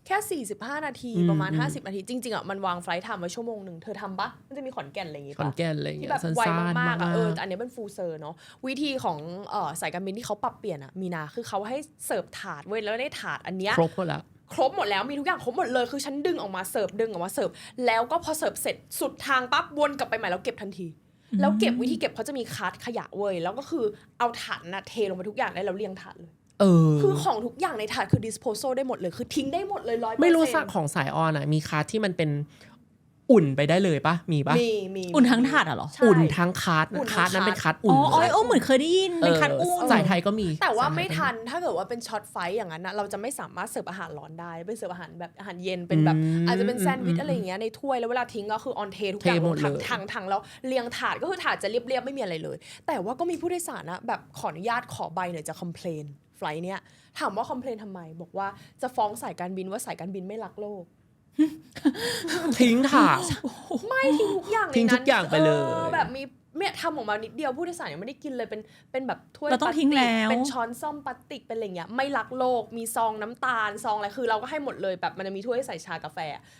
Speaker 2: แค่ 45 นาที
Speaker 3: อืม
Speaker 2: ประมาณ
Speaker 3: อืม
Speaker 2: 50 นาที จริง ๆ อะ มันวางไฟล์ไทม์ไว้ชั่วโมงหนึ่งเธอทำปะมันจะมีขอนแก่นอะไรอย่างงี้
Speaker 3: ขอน
Speaker 2: ปะ
Speaker 3: แก่นอะไรอย่าง
Speaker 2: ที่
Speaker 3: เงี้
Speaker 2: แบบ
Speaker 3: ยสั้
Speaker 2: ไวน
Speaker 3: ๆ
Speaker 2: มากๆอะ
Speaker 3: มาก
Speaker 2: เออแต่อันเนี้ยเป็น full serve เนาะวิธีของเอ่อสายการบินที่เขาปรับเปลี่ยนอะมีนาคือเขาให้เสิร์ฟถาดเว้ยแล้วในถาดอันเนี้ย
Speaker 3: ครบหมดแล้ว
Speaker 2: ครบหมดแล้วมีทุกอย่างครบหมดเลยคือฉันดึงออกมาเสิร์ฟดึงออกมาเสิร์ฟแล้วก็พอเสิร์ฟเสร็จสุดทางปั๊บวนกลับไปใหม่แล้วเก็บทันที แล้วเก็บวิธีเก็บเขาจะมีคัสขยะเว้ยแล้วก็คือเอาถาดน่ะเทลงไปทุกอย่างได้แล้วเรียงถาดเลย
Speaker 3: เออ
Speaker 2: คือของทุกอย่างในถาดคือ disposal ได้หมดเลย คือทิ้งได้หมดเลยร้อย
Speaker 3: ไม่รู้สักของสายออนอะมีคาร์ทที่มันเป็น อุ่นไปได้เลยปะมีปะ
Speaker 2: มีมี
Speaker 1: อุ่นทั้งถาดอะเหรอ
Speaker 2: ใช่
Speaker 3: อุ่นทั้งคาร์ท
Speaker 2: อุ่นทั้ง
Speaker 3: คาร์ทนั้นเป็น
Speaker 2: คา
Speaker 3: คา
Speaker 2: ร์
Speaker 3: ร์
Speaker 2: ท
Speaker 3: ทอุ่
Speaker 1: อ๋
Speaker 3: น
Speaker 1: ออ๋อเออเหมือนเคยได้ยินเป็นคัดอุ่น
Speaker 3: สายไทยก็มี
Speaker 2: แต่ว่า
Speaker 3: สยทย
Speaker 2: ไม่
Speaker 3: ก็
Speaker 2: ทันถ้าเกิดว่าเป็นช็อตไฟต์อย่างนั้นนะเราจะไม่สามารถเสิร์ฟอาหารร้อนได้เป็นเสิร์ฟอาหารแบบอาหารเย็นเป็นแบบ
Speaker 3: อืม
Speaker 2: อาจจะเป็นแซนด์วิช
Speaker 3: อืม
Speaker 2: อะไรอย่างเงี้ยในถ้วยแล้วเวลาทิ้งก็คือออนเททุกอย่าง
Speaker 3: เทห
Speaker 2: ล
Speaker 3: ม
Speaker 2: ง
Speaker 3: ด
Speaker 2: ถัง
Speaker 3: เลย
Speaker 2: ถังถังแล้วเรียงถาดก็คือถาดจะเรียบๆไม่มีอะไรเลย แต่ว่าก็มีผู้โดยสารนะแบบขออนุญาตขอใบหน่อยจะคอมเพลนไฟล์เนี้ยถามว่าคอมเพลนทำไม บอกว่าจะฟ้องสายการบินว่าสายการบินไม่รักโลก
Speaker 3: ทิ้งถาด
Speaker 2: ไม่ทิ้งทุกอย่างในนั้น
Speaker 3: ทิ้งทุกอย่างไปเลย
Speaker 2: ออแบบมี เนี่ยทำออกมานิดเดียวผู้โดยสารยังไม่ได้กินเลยเป็นเป็นแบบถ้วย
Speaker 1: เราต้อง
Speaker 2: พลส
Speaker 1: ทิ้งแล้ว
Speaker 2: เป็นช้อนซ่อมพลาสติกเป็นอะไรเงี้ยไม่รักโลกมีซองน้ำตาลซองอะไรคือ เราก็ให้หมดเลยแบบมันจะมีถ้วยใส่ชากาแฟ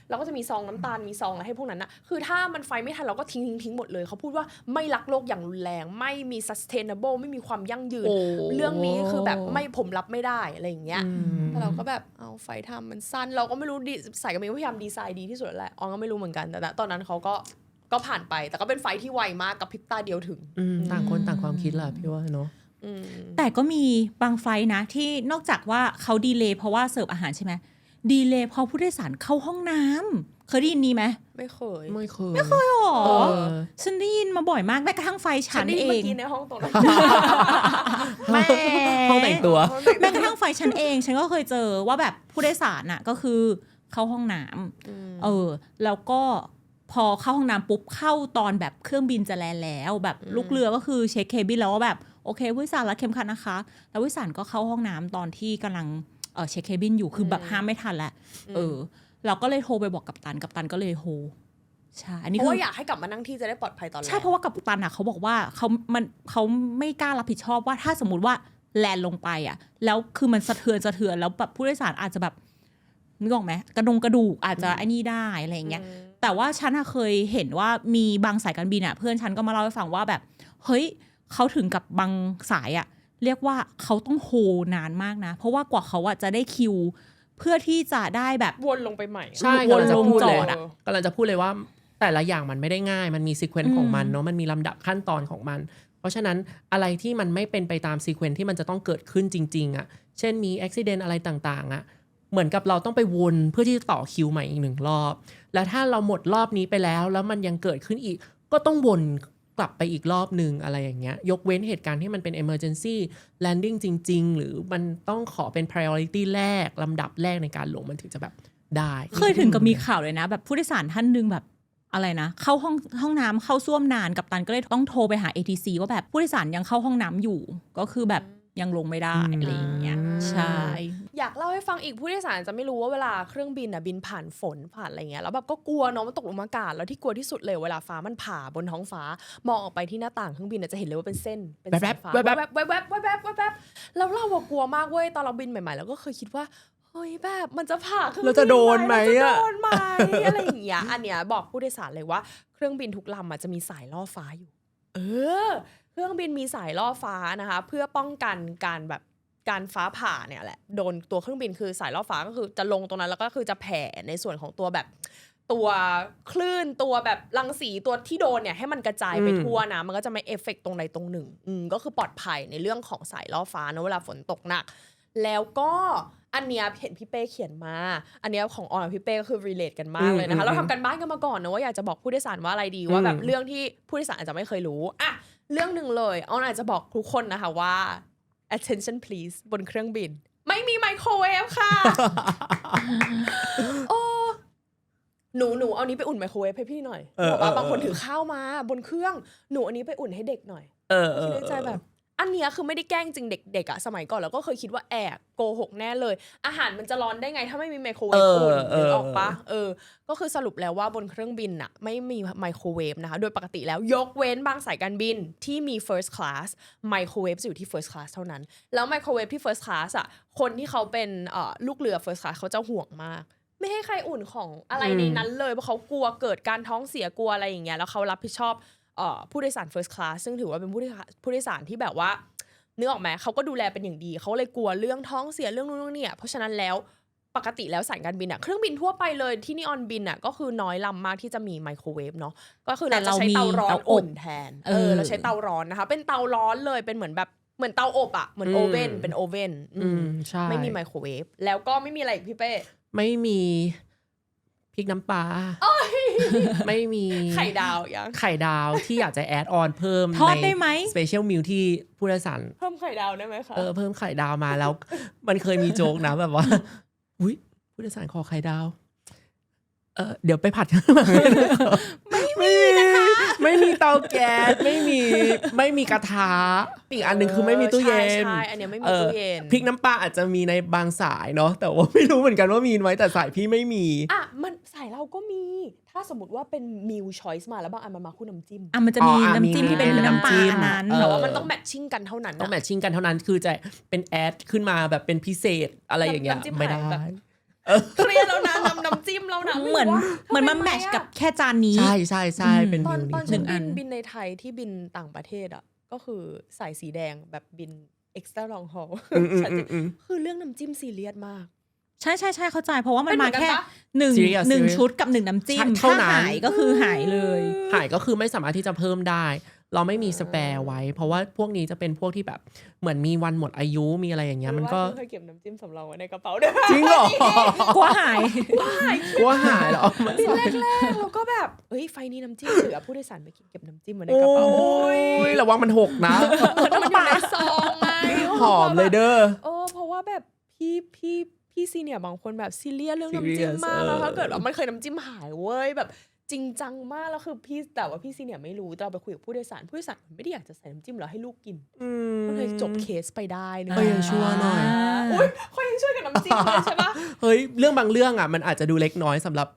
Speaker 2: เราก็จะมีซองน้ำตาลมีซองอะไรให้พวกนั้นนะคือถ้ามันไฟไม่ทันเราก็ทิ้งทิ้งทิ้งหมดเลยเขาพูดว่าไม่รักโลกอย่างรุนแรง ไม่มี sustainable ไม่มีความยั่งยืน
Speaker 3: โอ้
Speaker 2: เรื่องนี้คือแบบไม่ผมรับไม่ได้อะไรอย่างเงี้ย
Speaker 3: อืม
Speaker 2: แต่เราก็แบบเอาไฟทำมันสั้น เราก็ไม่รู้ดีสายการบินก็พยายามดีไซน์ดีที่สุดแล้วแหละอองก็ไม่รู้เหมือนกันแต่ณตอนนั้นเขาก็ ก็ผ่านไป แต่ก็เป็นไฟที่ไวมากกับพริบตาเดียวถึง
Speaker 3: อืมต่างคนต่างความคิดแหละพี่ว่าเนาะ
Speaker 2: อืม
Speaker 1: แต่ก็มีบางไฟล์นะที่นอกจากว่าเขาดีเลย์เพราะว่าเสิร์ฟอาหารใช่ไหมดีเลย์เพราะผู้โดยสารเข้าห้องน้ำเคยได้ยินนี้ไหม
Speaker 2: ไม่เคย
Speaker 3: ไม่เคย
Speaker 1: ไม่เคยหรอ
Speaker 3: เออ
Speaker 1: ฉันได้ยินมาบ่อยมากแม้กระทั่งไฟ
Speaker 2: ฉั
Speaker 1: ฉั
Speaker 2: น
Speaker 1: น
Speaker 2: ได้ยิ
Speaker 1: เอ
Speaker 2: นเมื่องกี้ในห้องตรงนั้น
Speaker 1: แม่
Speaker 3: ห้องแต่งตัว
Speaker 1: แม้กระทั่งไฟฉันเอง ฉันก็เคยเจอว่าแบบผู้โดยสารน่ะก็คือเข้าห้องน้ำเออ แล้วก็ พอเข้าห้องน้ำปุ๊บเข้าตอนแบบเครื่องบินจะแลนแล้วแบบลูกเรือก็คือเช็คเคบินแล้วว่าแบบโอเคผู้โดยสารรัดเข็มขัดนะคะ แล้วผู้โดยสารก็เข้าห้องน้ำตอนที่กำลังเออเช็คเคบินอยู่คือแบบห้ามไม่ทันแล้วเออ เราก็เลยโทรไปบอกกัปตันกัปตันก็เลยโทรใช่อันนี้
Speaker 2: เพราะ
Speaker 1: คือ
Speaker 2: ว่าอยากให้กลับมานั่งที่จะได้ปลอดภัยตอนแรก
Speaker 1: ใช่เพราะว่ากัปตันอะเขาบอกว่าเขามันเขาไม่กล้ารับผิดชอบว่าถ้าสมมติว่าแลนลงไปอะ แล้วคือมันสะเทือนสะเทือนแล้วแบบผู้โดยสารอาจจะแบบนึกออกไหมกระดงกระดูกอาจจะไอ้นี่ได้อะไรอย่างเงี้ย แต่ว่าฉันเคยเห็นว่ามีบางสายการบินอะเพื่อนฉันก็มาเล่าให้ฟังว่าแบบ เฮ้ยเขาถึงกับบางสายอะเรียกว่าเขาต้องโฮนานมากนะ เพราะว่ากว่าเขาอะจะได้คิว เพื่อที่จะได้แบบ
Speaker 2: วนลงไปใหม่
Speaker 3: ใช่
Speaker 1: วน
Speaker 3: ลังจะพูดเล
Speaker 1: อยดอะ
Speaker 3: กำลังจะพูดเลยว่าแต่ละอย่างมันไม่ได้ง่าย มันมีซีเควนต์ของมันเนาะมันมีลำดับขั้นตอนของมัน เพราะฉะนั้นอะไรที่มันไม่เป็นไปตามซีเควนต์ที่มันจะต้องเกิดขึ้นจริง ๆอะ่ะ เช่นมีอุบิเหตุอะไรต่างๆอะ่ะ เหมือนกับเราต้องไปวนเพื่อที่จะต่อคิวใหม่อีกหนึ่งรอบ แล้วถ้าเราหมดรอบนี้ไปแล้ว แล้วมันยังเกิดขึ้นอีก ก็ต้องวนกลับไปอีกรอบหนึ่งอะไรอย่างเงี้ย ยกเว้นเหตุการณ์ที่มันเป็น emergency landing จริง ๆ หรือมันต้องขอเป็น priority แรกลำดับแรกในการลงมันถึงจะแบบได้
Speaker 1: เคยถึงกับมีข่าวเลยนะ แบบผู้โดยสารท่านหนึ่งแบบอะไรนะ เข้าห้องห้องน้ำเข้าส้วมนานกับตันก็เลยต้องโทรไปหา ATC ว่าแบบผู้โดยสารยังเข้าห้องน้ำอยู่ ก็คือแบบ ยังลงไม่ได้อะไรอย่างเงี้ยใช่
Speaker 2: อยากเล่าให้ฟังอีกผู้โดยสารจะไม่รู้ว่าเวลาเครื่องบินอะบินผ่านฝนผ่านอะไรเงี้ยแล้วแบบก็กลัวเนาะมันตกหลุมอากาศแล้วที่กลัวที่สุดเลยเวลาฟ้ามันผ่าบนท้องฟ้ามองออกไปที่หน้าต่างเครื่องบินอะจะเห็นเลยว่าเป็นเส้นเป็นสายฟ้า
Speaker 3: แว๊บ
Speaker 2: แว
Speaker 3: ๆ
Speaker 2: บแวบแวบแวบแวบแวบแวบแล้วเราอะกลัวมากเว้ยตอนเราบินใหม่ๆเราก็เคยคิดว่าเฮ้ยแบบมันจะผ่าเครื่องบิ
Speaker 3: เราจะโดนไหม
Speaker 2: เราจะ
Speaker 3: อะ
Speaker 2: โดนไหมอะไรอย่างเงี้ยอันเนี้ยบอกผู้โดยสารเลยว่าเครื่องบินทุกลำอะจะมีสายล่อฟ้าอยู่ เออ เครื่องบินมีสายล่อฟ้านะคะ เพื่อป้องกันการแบบการฟ้าผ่าเนี่ยแหละโดนตัวเครื่องบินคือสายล่อฟ้าก็คือจะลงตรงนั้นแล้วก็คือจะแผ่ในส่วนของตัวแบบตัวคลื่นตัวแบบรังสีตัวที่โดนเนี่ยให้มันกระจายไปทั่วนะ มันก็จะไม่เอฟเฟกต์ตรงใดตรงหนึ่ง อืมก็คือปลอดภัยในเรื่องของสายล่อฟ้านะเวลาฝนตกหนัก แล้วก็อันเนี้ยเห็นพี่เป้เขียนมา อันเนี้ยของออนกับพี่เป้ก็คือ relate กันมากเลยนะคะ เราทำกันบ้านกันมาก่อนนะว่าอยากจะบอกผู้โดยสารว่าอะไรดีว่าแบบเรื่องที่ผู้โดยสารอาจจะไม่เคยรู้อะเรื่องหนึ่งเลยออนอาจจะบอกทุกคนนะคะว่า attention please บนเครื่องบิน ไม่มีไมโครเวฟค่ะ โอ้หนูหนูเอานี้ไปอุ่นไมโครเวฟให้พี่หน่อย
Speaker 3: เออ
Speaker 2: บอกว่า
Speaker 3: เออ
Speaker 2: บางคน
Speaker 3: เออ
Speaker 2: ถือข้าวมาบนเครื่อง หนูอันนี้ไปอุ่นให้เด็กหน่อย
Speaker 3: เออเอ
Speaker 2: คิด
Speaker 3: อ
Speaker 2: ในใจแบบ อันเนี้ยคือไม่ได้แกล้งจริงเด็กๆอะสมัยก่อนเราก็เคยคิดว่าแอบโกหกแน่เลย อาหารมันจะร้อนได้ไงถ้าไม่มีไมโครเวฟอุ่นนึกออกปะเออ ก็คือสรุปแล้วว่าบนเครื่องบินอะไม่มีไมโครเวฟนะคะ โดยปกติแล้วยกเว้นบางสายการบินที่มี first class ไมโครเวฟจะอยู่ที่ first class เท่านั้น แล้วไมโครเวฟที่ first class อะคนที่เขาเป็นเอ่อลูกเรือ first class เขาจะห่วงมากไม่ให้ใครอุ่นของอะไรในนั้นเลยเพราะเขากลัวเกิดการท้องเสียกลัวอะไรอย่างเงี้ยแล้วเขารับผิดชอบเอ่อ ผู้โดยสาร first class ซึ่งถือว่าเป็นผู้โดยสารผู้โดยสารที่แบบว่านึกออกไหมเขาก็ดูแลเป็นอย่างดี เขาเลยกลัวเรื่องท้องเสียเรื่องนู้นเรื่องนี่อะเพราะฉะนั้นแล้วปกติแล้วสายการบินอะเครื่องบินทั่วไปเลยที่นี่ออนบินอะก็คือน้อยลำมากที่จะมีไมโครเวฟเนาะก็คือ
Speaker 1: แต่
Speaker 2: เราจะใช้
Speaker 1: เรามี
Speaker 2: เตาร้อน
Speaker 1: เตาอบ
Speaker 2: อุ่นแทนเอ
Speaker 1: เอ
Speaker 2: อ
Speaker 1: อ
Speaker 2: เราใช้เตาร้อนนะคะ เป็นเตาร้อนเลยเป็นเหมือนแบบเหมือนเตาอบอะเหมือนโอเว่นเป็นโอเว่นอื
Speaker 3: อื
Speaker 2: ม
Speaker 3: มใช่
Speaker 2: ไม่มีไมโครเวฟแล้วก็ไม่มีอะไรอีกพี่เป้
Speaker 3: ไม่มี พริกน้ำปลาไม่มี
Speaker 2: ไข่ดาวยัง
Speaker 3: ไข่ดาวที่อยากจะแอดออนเพิ่ม
Speaker 1: ทอดได้ไหม
Speaker 3: สเปเชียลมิลที่ผู้โดยสาร
Speaker 2: เพิ่มไข่ดาวได้ไหมคะ
Speaker 3: เออเพิ่มไข่ดาวมาแล้ว มันเคยมีโจ๊กนะแบบว่าอุ้ยผู้โดยสารขอไข่ดาว เออเดี๋ยวไปผัดข้างหลังไม่มีนะคะ ไม่มีเตาแก๊สไม่มีไม่มีกระทะอีกอันหนึ่งคือไม่มีตู้เย็น
Speaker 2: ใช่ใช่อันเนี้ยไม่มี
Speaker 3: ออ
Speaker 2: ตู้เย็น
Speaker 3: พริกน้ำปลาอาจจะมีในบางสายเนาะแต่ว่าไม่รู้เหมือนกันว่ามีไหมแต่สายพี่ไม่มี
Speaker 2: อะมันสายเราก็มี ถ้าสมมติว่าเป็นมิลชอยส์มาแล้วบางอันมันมาคู่น้ำจิ้ม
Speaker 1: อะมันจะมี
Speaker 3: อ๋ออะ
Speaker 1: น้ำจิ้ม
Speaker 3: มี
Speaker 1: ที่เป็น
Speaker 3: มี
Speaker 1: น้ำปลา
Speaker 3: น้ำจิ้ม
Speaker 1: อันนั้น
Speaker 3: เออ
Speaker 2: แต่ว่ามันต้องแมทชิ่งกันเท่านั้น
Speaker 3: ต้อง
Speaker 2: นะ
Speaker 3: แมทชิ่งกันเท่านั้นคือจะเป็นแอดขึ้นมาแบบเป็นพิเศษอะไรอย่างเงี้ย
Speaker 2: น้ำจิ้ม
Speaker 3: ไม่ได้
Speaker 2: หายแบบ เครียดแล้วนะน้ำน้ำจิ้มแล้วนะ
Speaker 1: เหมือน
Speaker 2: ว่า
Speaker 1: เหมือนมัน
Speaker 2: ทำไแม
Speaker 1: ทชกับแค่จานนี้
Speaker 3: ใช่ใช่ใช่
Speaker 1: อืม
Speaker 3: เป็น
Speaker 2: ตอน
Speaker 3: มิว
Speaker 2: ตอน
Speaker 3: นี้
Speaker 2: ฉัน
Speaker 1: หนึ่งอั
Speaker 2: บิ
Speaker 1: น
Speaker 2: นบินในไทยที่บินต่างประเทศอะ ก็คือสายสีแดงแบบบิน extra long haul
Speaker 3: อืมอืม
Speaker 2: ฉัน
Speaker 3: อื
Speaker 2: จะ
Speaker 3: มอืม
Speaker 2: คือเรื่องน้ำจิ้มซีเรียสมาก
Speaker 1: ใช่ใช่ใช่เข้าใจ เพราะว่ามัน
Speaker 2: เป็นเหมื
Speaker 1: มา
Speaker 2: อนกัน
Speaker 1: แค่
Speaker 2: ปะ
Speaker 1: หนึ่ง
Speaker 3: Serious
Speaker 1: หนึ่ง
Speaker 3: serious
Speaker 1: ชุดกับหนึ่งน้ำจิ้ม
Speaker 3: ใช่เท่า
Speaker 1: ถ้า
Speaker 3: นั้น
Speaker 1: หายก็คือหายเลย
Speaker 3: หายก็คือไม่สามารถที่จะเพิ่มได้ เราไม่มีสแปร์ไว้ เพราะว่าพวกนี้จะเป็นพวกที่แบบเหมือนมีวันหมดอายุมีอะไรอย่างเงี้ยมันก็
Speaker 2: หรือว่าฉัเคยเก็บน้ำจิ้มสำรองไว้ในกระเป๋าด้วย
Speaker 3: จริงเหรอก
Speaker 1: ลัวหาย
Speaker 3: กลัวหายแล้วเอามา
Speaker 2: บิน
Speaker 3: ใส่
Speaker 2: แรกๆเราก็แบบเฮ้ยไฟนี้น้ำจิ้มเหลือผู้โดยสารไปกินเก็บน้ำจิ้มไว้ในกระเป๋า
Speaker 3: โอ้ยระวังมันหกนะ
Speaker 2: มันอยู่ในซองไง
Speaker 3: หอมเลยเด้อ
Speaker 2: โอ้เพราะว่าแบบพี่พี่พี่ซีเนียร์บางคนแบบซีเรียสเรื่องน้ำจิ้ม
Speaker 3: Serious
Speaker 2: มากแล้ว
Speaker 3: เออ
Speaker 2: ถ้าเกิดว่ามันเคยน้ำจิ้มหายเว้ยแบบ จริงจังมากแล้วคือพี่แต่ว่าพี่ซีเนียร์ไม่รู้แต่เราไปคุยกับผู้โดยสารผู้โดยสารไม่ได้อยากจะใส่น้ำจิ้มแล้วให้ลูกกิน
Speaker 3: อืม
Speaker 2: ก็เลยจบเคสไปได้นึก
Speaker 3: เออยังชั่วหน่อย
Speaker 2: อุ้ยเขายังช่วยกับน้ำจิ้มเลยใช่ปะ
Speaker 3: เฮ้ยเรื่องบางเรื่องอะมันอาจจะดูเล็กน้อยสำหรับ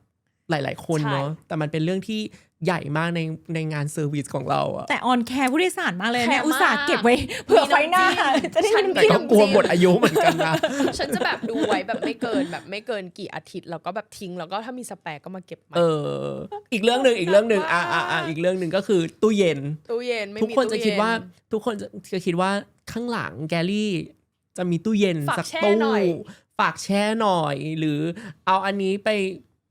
Speaker 3: หลาย ๆ คน
Speaker 2: ใช่
Speaker 3: เนาะแต่มันเป็นเรื่องที่ ใหญ่มากในในงานเซอร์วิสของเราอะ
Speaker 1: แต่ออนแคร์ผู้โดยสารมากเลยเนี่ย
Speaker 2: แคร์มาก
Speaker 1: อุตส่าห์เก็บไว้เผื่อไฟหน้า จะได้
Speaker 2: ฉัน
Speaker 1: มี
Speaker 3: แต่
Speaker 1: น้ำจิ้ม
Speaker 3: ก็กลัวหมดอายุเหมือนกันนะ
Speaker 2: ฉันจะแบบดูไว้แบบไม่เกินแบบไม่เกินกี่อาทิตย์แล้วก็แบบทิ้งแล้วก็ถ้ามีสแปร์ก็มาเก็บใหม่
Speaker 3: เออ อีกเรื่องหนึ่งอีกเรื่องหนึ่งอะอะอะอีกเรื่องหนึ่งก็คือตู้เย็น
Speaker 2: ตู้เย็นไม่มี
Speaker 3: ทุกคนจะ
Speaker 2: ตู้เย็
Speaker 3: คิดว่าทุกคนจะจะคิดว่าข้างหลังแกลลี่จะมีตู้เย็น
Speaker 2: ฝาก
Speaker 3: สัก
Speaker 2: แช่
Speaker 3: ตู้
Speaker 2: หน่อย
Speaker 3: ฝากแช่หน่อย หรือเอาอันนี้ไป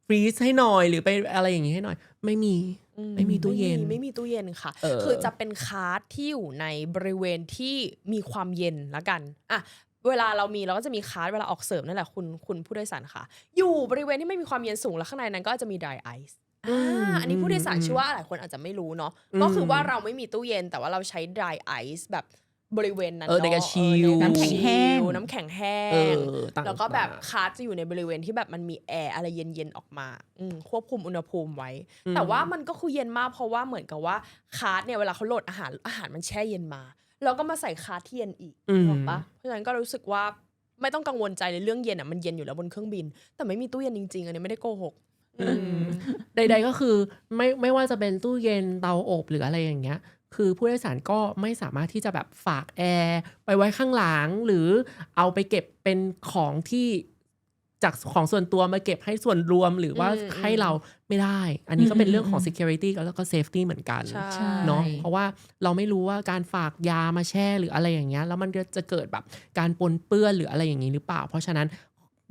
Speaker 3: ฟรีซให้หน่อยหรือไปอะไรอย่างนี้ให้หน่อยไม่มี
Speaker 2: อื
Speaker 3: ไม่มีตู้เย็น
Speaker 2: ไม่มีตู้เย็นค่ะ
Speaker 3: เออ
Speaker 2: คือจะเป็นคาร์ทที่อยู่ในบริเวณที่มีความเย็นละกันอะเวลาเรามีเราก็จะมีคาร์ทเวลาออกเสิร์ฟนั่นแหละคุณคุณผู้โดยสารค่ะ อยู่บริเวณที่ไม่มีความเย็นสูงแล้วข้างในนั้นก็จะมี dry ice
Speaker 3: อืม
Speaker 2: อ่าอันนี้ผู้โดยสาร
Speaker 3: อืม
Speaker 2: เชื่อว่าหลายคนอาจจะไม่รู้เนาะ
Speaker 3: อืม
Speaker 2: ก็คือว่าเราไม่มีตู้เย็นแต่ว่าเราใช้ dry ice แบบ บริเวณนั้น
Speaker 3: เออในการ
Speaker 2: เนาะ
Speaker 3: ชิล
Speaker 2: เออในการ
Speaker 1: น้ำแข็งแห้ง
Speaker 2: ชิลน้ำแข็งแห้
Speaker 3: เองอต่าง
Speaker 2: แล้วก็แบบ
Speaker 3: ๆ
Speaker 2: คาร์ทจะอยู่ในบริเวณที่แบบมันมีแอร์อะไรเย็นๆออกมาอืมควบคุมอุณหภูมิไว้
Speaker 3: อืม
Speaker 2: แต่ว่ามันก็คือเย็นมากเพราะว่าเหมือนกับว่าคาร์ทเนี่ยเวลาเขาโหลดอาหารอาหารมันแช่เย็นมา แล้วก็มาใส่คาร์ทที่เย็นอีก
Speaker 3: อืม
Speaker 2: ถูกปะเพราะฉะนั้นก็รู้สึกว่าไม่ต้องกังวลใจเลยเรื่องเย็นอะมันเย็นอยู่แล้วบนเครื่องบิน แต่ไม่มีตู้เย็นจริงๆอันนี้ไม่ได้โกหก
Speaker 3: อืมใด ๆก็คือไม่ไม่ว่าจะเป็นตู้เย็นเตาอบหรืออะไรอย่างเงี้ย คือผู้โดยสารก็ไม่สามารถที่จะแบบฝากแอร์ไปไว้ข้างหลัง หรือเอาไปเก็บเป็นของที่จากของส่วนตัวมาเก็บให้ส่วนรวมหรือว่า
Speaker 2: อืม
Speaker 3: ให้เราไม่ได้ อันนี้ก็เป็นเรื่องของ
Speaker 1: อืม
Speaker 3: security แล้วก็ safety เหมือนกัน
Speaker 2: ใช่
Speaker 1: ใช่
Speaker 3: เนาะเพราะว่าเราไม่รู้ว่าการฝากยามาแช่หรืออะไรอย่างเงี้ยแล้วมันก็จะเกิดแบบการปนเปื้อนหรืออะไรอย่างนี้หรือเปล่า เพราะฉะนั้น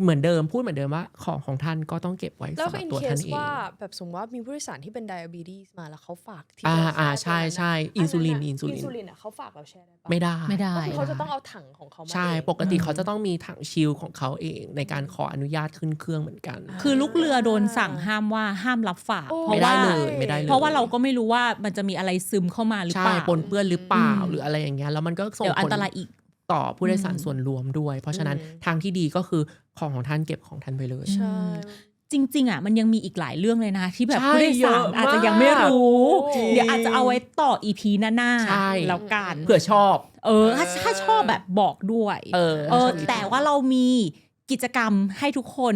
Speaker 3: เหมือนเดิมพูดเหมือนเดิมว่าของของท่านก็ต้องเก็บไว้
Speaker 2: แล้ว
Speaker 3: สำห
Speaker 2: ก็
Speaker 3: รับ
Speaker 2: in
Speaker 3: ตัวท่าน
Speaker 2: case
Speaker 3: เอง
Speaker 2: ว่าแบบสมมติว่ามีผู้โดยสารที่เป็น diabetes มาแล้วเขาฝากที่
Speaker 3: อ่า
Speaker 2: เรา
Speaker 3: อ่า
Speaker 2: แช่ตรงนั้นน่ะ
Speaker 3: ใช่ใช่อินซูลินะอินซูลิน
Speaker 2: อินซูลินอะเขาฝากเราแช่ได้ปะ
Speaker 3: ไม่ได้
Speaker 1: ไม่ได้
Speaker 2: ก็คือเขาจะต้องเอาถังของเขามา
Speaker 3: ใช่
Speaker 2: เอง
Speaker 3: ปกติ
Speaker 1: อืม
Speaker 3: เขาจะต้องมีถังชิลของเขาเองในการขออนุญาตขึ้นเครื่องเหมือนกัน
Speaker 1: คือลูกเรือโดนสั่งห้ามว่าห้ามรับฝาก
Speaker 2: โอ้
Speaker 1: เพ
Speaker 3: ไม่
Speaker 1: ราะ
Speaker 3: ได้
Speaker 1: ว่า
Speaker 3: เลยไม่ได้เลย
Speaker 1: เพราะว่าเราก็ไม่รู้ว่ามันจะมีอะไรซึมเข้ามาหรือ
Speaker 3: ใช่
Speaker 1: เปล่า
Speaker 3: ปนเปื้อนหรือเปล่า
Speaker 1: อืม
Speaker 3: หรืออะไรอย่างเงี้ยแล้วมันก็ส่ง
Speaker 1: เดี๋ยวอั
Speaker 3: ผ
Speaker 1: น
Speaker 3: ล
Speaker 1: ตรายอีก
Speaker 3: ต่อผู้โดยสาร
Speaker 1: อืม
Speaker 3: ส่วนรวมด้วย เพราะฉะนั้น
Speaker 2: อืม
Speaker 3: ทางที่ดีก็คือของของท่านเก็บของท่านไปเลย
Speaker 2: ใช่
Speaker 1: จริง ๆอะมันยังมีอีกหลายเรื่องเลยนะ ที่แบบ
Speaker 3: ใช่
Speaker 1: ผู้โดย
Speaker 3: เย
Speaker 1: สา
Speaker 3: อะ
Speaker 1: รอาจจะยังไม่รู้
Speaker 3: จริง
Speaker 1: เดี๋ยวอาจจะเอาไว้ต่ออีพีหน้า
Speaker 3: ใช่
Speaker 1: ๆแล้วกัน
Speaker 3: เผื่อชอบ
Speaker 1: เออ ถ้าถ้าชอบแบบบอกด้วย
Speaker 3: เออ
Speaker 1: เออ
Speaker 3: ชอบ
Speaker 1: แต่ว่าเรามีกิจกรรมให้ทุกคน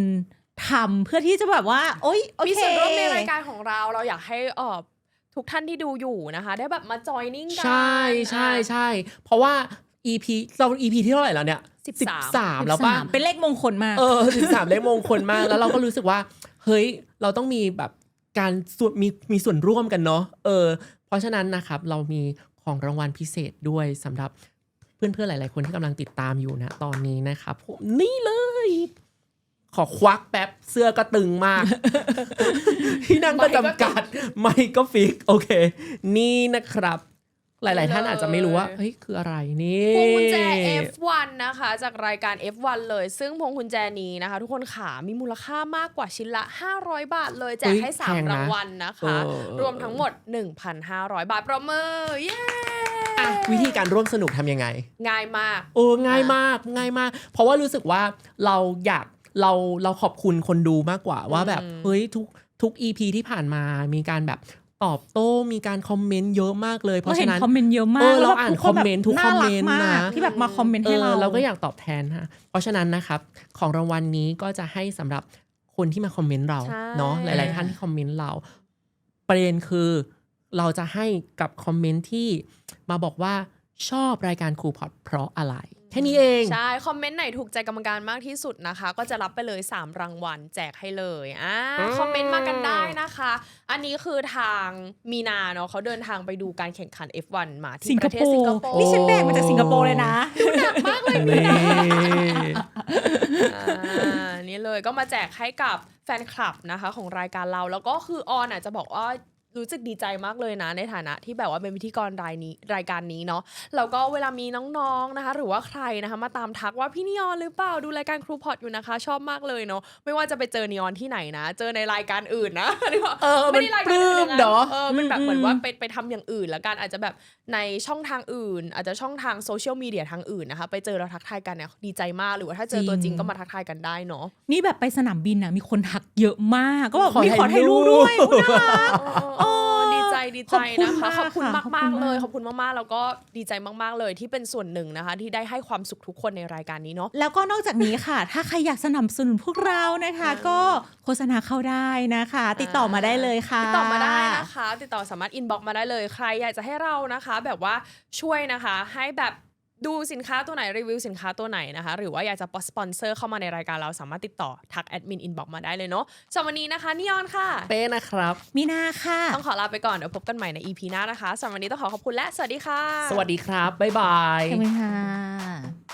Speaker 1: ทำเพื่อที่จะแบบว่า โอ๊ยโอเค
Speaker 2: มีส่วนร่วมในรายการของเราเราอยากให้เออทุกท่านที่ดูอยู่นะคะ ได้แบบมาจอยนิ่งกัน
Speaker 3: ใช่ใช่ใช่เพราะว่า EP เรา EP ที่เท่าไหร่แล้วเนี่ย
Speaker 2: 13
Speaker 3: 13แล้วป่ะ
Speaker 1: เป็นเลขมงคลมาก
Speaker 3: เออสิบสามเลขมงคลมาก แล้วเราก็รู้สึกว่า เฮ้ย เราต้องมีแบบการส่วนมีมีส่วนร่วมกันเนาะ เออ เพราะฉะนั้นนะครับ เรามีของรางวัลพิเศษด้วยสำหรับเพื่อนๆ หลายๆ คนที่กำลังติดตามอยู่นะ ตอนนี้นะครับผมนี่เลย ขอควักแป๊บเสื้อก็ตึงมาก ที่นั่งก็จำกัด ไม่ก็ฟิก โอเค นี่นะครับ หลาย ๆ ท่านอาจจะไม่รู้ว่าเฮ้ยคืออะไรนี่
Speaker 2: พวงกุญแจ F1 นะคะ จากรายการ F1 เลย ซึ่งพวงกุญแจนี้นะคะ ทุกคนขามีมูลค่ามากกว่าชิ้นละ 500 บาทเลยแจกให้
Speaker 3: เฮ้ยแพง
Speaker 2: 3
Speaker 3: นะ
Speaker 2: รางวัลนะคะ
Speaker 3: เออ
Speaker 2: รวมทั้งหมด 1,500 บาทประเมินเย้
Speaker 3: อะวิธีการร่วมสนุกทำยังไง
Speaker 2: ง่ายมาก
Speaker 3: โอ้ง่ายมากง่ายมาก เพราะว่ารู้สึกว่าเราอยากเราเราขอบคุณคนดูมากกว่าว่าแบบ
Speaker 2: อืม
Speaker 3: เฮ้ยทุกทุก EP ที่ผ่านมามีการแบบ ตอบโต้มีการคอมเมนต์เยอะมากเลย เพ
Speaker 1: เรา
Speaker 3: ราะ
Speaker 1: เห็
Speaker 3: ฉะ
Speaker 1: น
Speaker 3: นั้น
Speaker 1: คอมเมนต์เยอะมา
Speaker 3: เอกอ
Speaker 1: แล้ว
Speaker 3: เราอ่าน
Speaker 1: ทุกคนแบบ
Speaker 3: คอมเมนต์ทุก
Speaker 1: น่ารั
Speaker 3: คอมเมนต์
Speaker 1: มาก
Speaker 3: นะ
Speaker 1: ที่แบบมาคอมเมนต์
Speaker 3: เอ
Speaker 1: ให้
Speaker 3: อ
Speaker 1: เรา
Speaker 3: เราก็อยากตอบแทนฮะเพราะฉะนั้นนะครับของรางวัลนี้ก็จะให้สำหรับคนที่มาคอมเมนต์เรา
Speaker 2: ใช่
Speaker 3: เนาะหลาย ๆ ท่านที่คอมเมนต์เราประเด็นคือเราจะให้กับคอมเมนต์ที่มาบอกว่าชอบรายการครูพอดเพราะอะไร แค่นี้เอง
Speaker 2: ใช่ คอมเมนต์ไหนถูกใจกรรมการมากที่สุดนะคะ ก็จะรับไปเลย 3 รางวัลแจกให้เลยอ่า
Speaker 3: อืม
Speaker 2: คอมเมนต์มากันได้นะคะ อันนี้คือทางมีนาเนาะเขาเดินทางไปดูการแข่งขัน F1 มา
Speaker 1: สิ
Speaker 2: ที่
Speaker 1: ง
Speaker 2: ป
Speaker 1: ค
Speaker 2: ระเท
Speaker 1: โป
Speaker 2: ศสิง
Speaker 1: ร์
Speaker 2: คโปร์
Speaker 1: นี่ฉันแบกมาจากสิงคโปร์เลยนะ
Speaker 2: หนักมากเลย
Speaker 3: นี่
Speaker 2: อ่านี่เลยก็มาแจกให้กับแฟนคลับนะคะ ของรายการเราแล้วก็คือออนอะจะบอกว่า รู้สึกดีใจมากเลยนะ ในฐานะที่แบบว่าเป็นพิธีกรรายนี้รายการนี้เนาะแล้วก็เวลามีน้องๆนะคะ หรือว่าใครนะคะ มาตามทักว่าพี่นิออนหรือเปล่าดูรายการครูพอดอยู่นะคะ ชอบมากเลยเนาะไม่ว่าจะไปเจอนิออนที่ไหนนะ เจอในรายการอื่นนะหรือว่า
Speaker 3: เออ
Speaker 2: ไม่ได้รายการอื่น
Speaker 3: มันปลื้ม
Speaker 2: นะ
Speaker 3: เนอะ
Speaker 2: เออมันแบบ
Speaker 1: อืม
Speaker 2: เหมือนว่าไปไปทำอย่างอื่นแล้วกันอาจจะแบบในช่องทางอื่น อาจจะช่องทางโซเชียลมีเดียทางอื่นนะคะไปเจอเราทักทายกันเนี่ยดีใจมากหรือว่าถ้าเจอตัวจริงก็มาทักทายกันได้เนาะ
Speaker 1: นี่แบบไปสนามบินอะมีคนทักเยอะมากก็บอก
Speaker 3: ขอ
Speaker 1: มีขอ
Speaker 3: ถ่า
Speaker 1: ถ่ายย
Speaker 3: รู
Speaker 1: รู
Speaker 3: ป
Speaker 1: ปด้วยอุ๊ยน่ารัก
Speaker 2: โอ้ดีใจดีใจนะคะ
Speaker 1: ข
Speaker 2: ข
Speaker 1: อ
Speaker 2: อ
Speaker 1: บบคุ
Speaker 2: คุณณ
Speaker 1: มาก
Speaker 2: มาก
Speaker 1: ค่ะ
Speaker 2: มากๆเลย
Speaker 1: ข
Speaker 2: ข
Speaker 1: อ
Speaker 2: อ
Speaker 1: บบคุ
Speaker 2: คุณณมากๆแล้วก็ดีใจมากๆเลยที่เป็นส่วนหนึ่งนะคะ ที่ได้ให้ความสุขทุกคนในรายการนี้เนาะ
Speaker 1: แล้วก็นอกจากนี้ค่ะ ถ้าใครอยากสนับสนุนพวกเรานะคะก็โฆษณาเข้าได้นะคะ ติดต่อมาได้เลยค่ะ
Speaker 2: ติดต่อมาได้นะคะ ติดต่อสามารถอินบ็อกมาได้เลยใครอยากจะให้เรานะคะ แบบว่าช่วยนะคะ ให้แบบ ดูสินค้าตัวไหนรีวิวสินค้าตัวไหนนะคะ หรือว่าอยากจะสปอนเซอร์เข้ามาในรายการเราสามารถติดต่อทักแอดมินอินบ็อกมาได้เลยเนาะสำหรับวันนี้นะคะนิออนค่ะ
Speaker 3: เป้นะครับ
Speaker 1: มีนาค่ะ
Speaker 2: ต้องขอลาไปก่อนเดี๋ยวพบกันใหม่ใน EP หน้านะคะสำหรับวันนี้ต้องขอขอบคุณและสวัสดีค่ะ
Speaker 3: สวัสดีครับ บ๊ายบาย
Speaker 1: ขอบคุณค่ะ